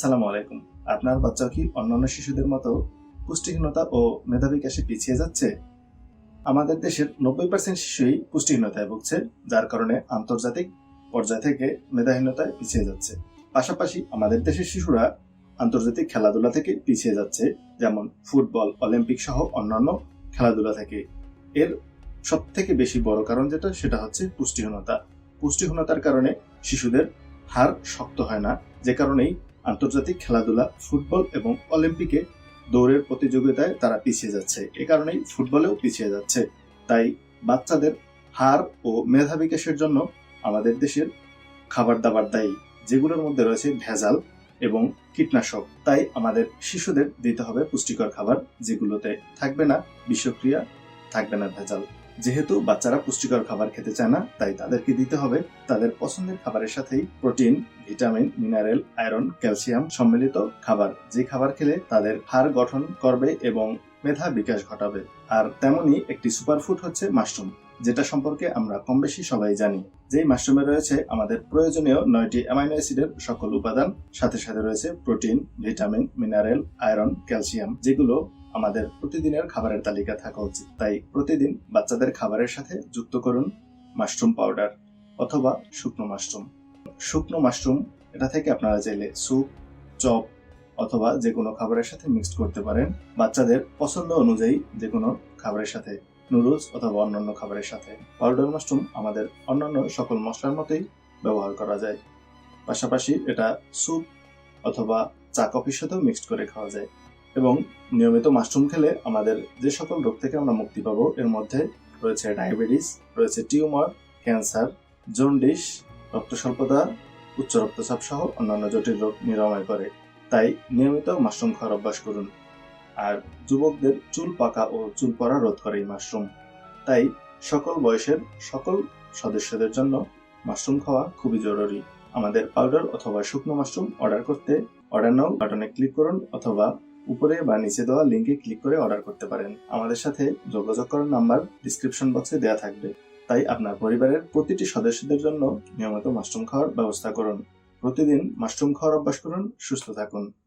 সালাম আলাইকুম। আপনার বাচ্চা কি অন্যান্য শিশুদের মতো পুষ্টিহীনতা ও মেধা বিকাশে পিছিয়ে যাচ্ছে? আমাদের দেশের নব্বই পার্সেন্ট শিশুই পুষ্টিহীনতায় ভুগছে, যার কারণে আন্তর্জাতিক পর্যায় থেকে মেধাহীনতায় পিছিয়ে যাচ্ছে। পাশাপাশি আমাদের দেশের শিশুরা আন্তর্জাতিক খেলাধুলা থেকে পিছিয়ে যাচ্ছে, যেমন ফুটবল, অলিম্পিক সহ অন্যান্য খেলাধুলা থেকে। এর সব থেকে বেশি বড় কারণ যেটা, সেটা হচ্ছে পুষ্টিহীনতা। পুষ্টিহীনতার কারণে শিশুদের হাড় শক্ত হয় না, যে কারণেই আন্তর্জাতিক খেলাধুলা, ফুটবল এবং অলিম্পিকে দৌড়ের প্রতিযোগিতায় তারা পিছিয়ে যাচ্ছে। এ কারণেই ফুটবলেও পিছিয়ে যাচ্ছে। তাই বাচ্চাদের হার ও মেধা বিকাশের জন্য আমাদের দেশের খাবার দাবার দায়ী, যেগুলোর মধ্যে রয়েছে ভেজাল এবং কীটনাশক। তাই আমাদের শিশুদের দিতে হবে পুষ্টিকর খাবার, যেগুলোতে থাকবে না বিষক্রিয়া থাকবে না ভেজাল। যেহেতু বাচ্চারা পুষ্টিকর খাবার খেতে চায় না, তাই তাদেরকে দিতে হবে তাদের পছন্দের খাবারের সাথেই protein, vitamin, mineral, iron, calcium সম্মিলিত খাবার। যে খাবার খেলে তাদের হাড় গঠন করবে এবং মেধা বিকাশ ঘটাবে। আর তেমনি একটি সুপারফুড হচ্ছে মাশরুম, যেটা সম্পর্কে আমরা কম বেশি সবাই জানি। যেই মাশরুমে রয়েছে আমাদের প্রয়োজনীয় নয়টি অ্যামাইনো অ্যাসিডের সকল উপাদান, সাথে সাথে রয়েছে protein, vitamin, mineral, iron, calcium, যেগুলো আমাদের প্রতিদিনের খাবারের তালিকা থাকা উচিত। তাই প্রতিদিন বাচ্চাদের খাবারের সাথে যুক্ত করুন মাশরুম পাউডার অথবা শুকনো মাশরুম। শুকনো মাশরুম, এটা থেকে আপনারা চাইলে স্যুপ, চপ অথবা যে কোনো খাবারের সাথে মিক্সড করতে পারেন। বাচ্চাদের পছন্দ অনুযায়ী যে কোনো খাবারের সাথে, নুডলস অথবা অন্যান্য খাবারের সাথে। পাউডার মাশরুম আমাদের অন্যান্য সকল মশলার মতোই ব্যবহার করা যায়। পাশাপাশি এটা স্যুপ অথবা চা কফির সাথেও মিক্সড করে খাওয়া যায়। এবং নিয়মিত মাশরুম খেলে আমাদের যে সকল রোগ থেকে আমরা মুক্তি পাবো, এর মধ্যে রয়েছে ডায়াবেটিস, রয়েছে টিউমার, ক্যান্সার, জন্ডিস রক্ত স্বল্পতা উচ্চ রক্তচাপ সহ অন্যান্য জটিল রোগ নিরাময় করে। তাই নিয়মিত মাশরুম খাওয়ার অভ্যাস করুন। আর যুবকদের চুল পাকা ও চুল পড়া রোধ করে এই মাশরুম। তাই সকল বয়সের সকল সদস্যদের জন্য মাশরুম খাওয়া খুবই জরুরি। আমাদের পাউডার অথবা শুকনো মাশরুম অর্ডার করতে অর্ডার নাও। বাটনে ক্লিক করুন অথবা উপরে বা নিচে দেওয়া লিঙ্কে ক্লিক করে অর্ডার করতে পারেন। আমাদের সাথে যোগাযোগ করার নাম্বার ডিসক্রিপশন বক্সে দেওয়া থাকবে। তাই আপনার পরিবারের প্রতিটি সদস্যদের জন্য নিয়মিত মাশরুম খাওয়ার ব্যবস্থা করুন। প্রতিদিন মাশরুম খাওয়ার অভ্যাস করুন, সুস্থ থাকুন।